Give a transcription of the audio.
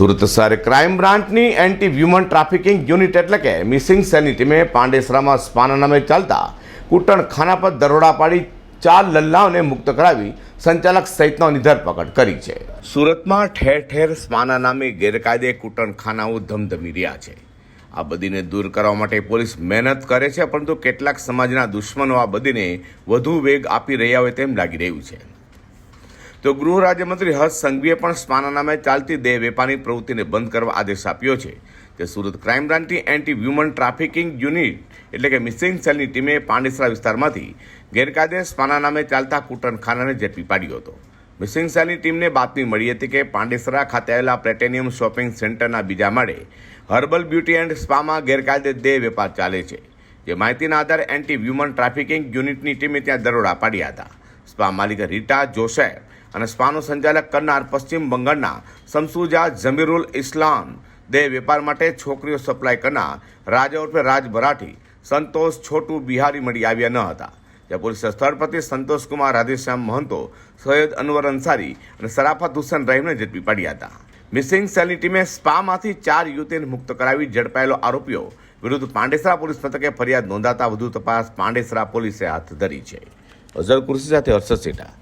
સુરત શહેર ક્રાઇમ બ્રાન્ચની anti human trafficking unit એટલે કે મિસિંગ સેલની ટીમે પાંડેસરામાં સ્પાના નામે ચાલતા કૂટણખાના પર દરોડા પાડી ચાર લલ્લાઓને મુક્ત કરાવી સંચાલક સહિતનો ધરપકડ કરી છે. સુરતમાં ઠેર ઠેર સ્પાના નામે ગેરકાયદે કૂટણખાનાઓ ધમધમી રહ્યા છે. આ બધીને દૂર કરવા માટે પોલીસ મહેનત કરે છે, પરંતુ કેટલાક સમાજના દુશ્મનો આ બધીને વધુ વેગ આપી રહ્યા હોય તેમ લાગી રહ્યું છે. તો ગૃહ રાજ્યમંત્રી હર્ષ સંઘવીએ પણ સ્પાના નામે ચાલતી દેહ વેપારની પ્રવૃત્તિને બંધ કરવા આદેશ આપ્યો છે. તે સુરત ક્રાઇમ બ્રાન્ચની એન્ટી વ્યુમન ટ્રાફિકિંગ યુનિટ, એટલે કે મિસિંગ સેલની ટીમે પાંડેસરા વિસ્તારમાંથી ગેરકાયદે સ્પાના નામે ચાલતા કૂટણખાનાને ઝડપી પાડ્યો હતો. મિસિંગ સેલની ટીમને બાતમી મળી હતી કે પાંડેસરા ખાતે આવેલા પ્લેટેનિયમ શોપિંગ સેન્ટરના બીજા માળે હર્બલ બ્યુટી એન્ડ સ્પામાં ગેરકાયદે દેહ વેપાર ચાલે છે. જે માહિતીના આધારે એન્ટી વ્યુમન ટ્રાફિકિંગ યુનિટની ટીમે ત્યાં દરોડા પાડ્યા હતા. સ્પા માલિક રીટા જોસેફ અને સ્પાનું સંચાલક કરનાર પશ્ચિમ બંગાળના સમસુજા જમીરુલ ઇસ્લામ. દેહ વેપાર માટે છોકરીઓ સપ્લાય કરનાર રાજા ઉર્ફે રાજ ભરાઠી, સંતોષ છોટુ બિહારી મળી આવ્યા ન હતા. જ્યાં પોલીસે સ્થળ પરથી સંતોષકુમાર રાધેશ્યામ મહંતો, સૈયદ અનવર અંસારી અને સરાફત હુસેન રહીમને ઝડપી પાડ્યા હતા. મિસિંગ સેલની ટીમે સ્પામાંથી ચાર યુવતીને મુક્ત કરાવી ઝડપાયેલો આરોપીઓ વિરુદ્ધ પાંડેસરા પોલીસ મથકે ફરિયાદ નોંધાતા વધુ તપાસ પાંડેસરા પોલીસે હાથ ધરી છે. અઝર કુર્સી સાથે હર્ષદ સેઠા.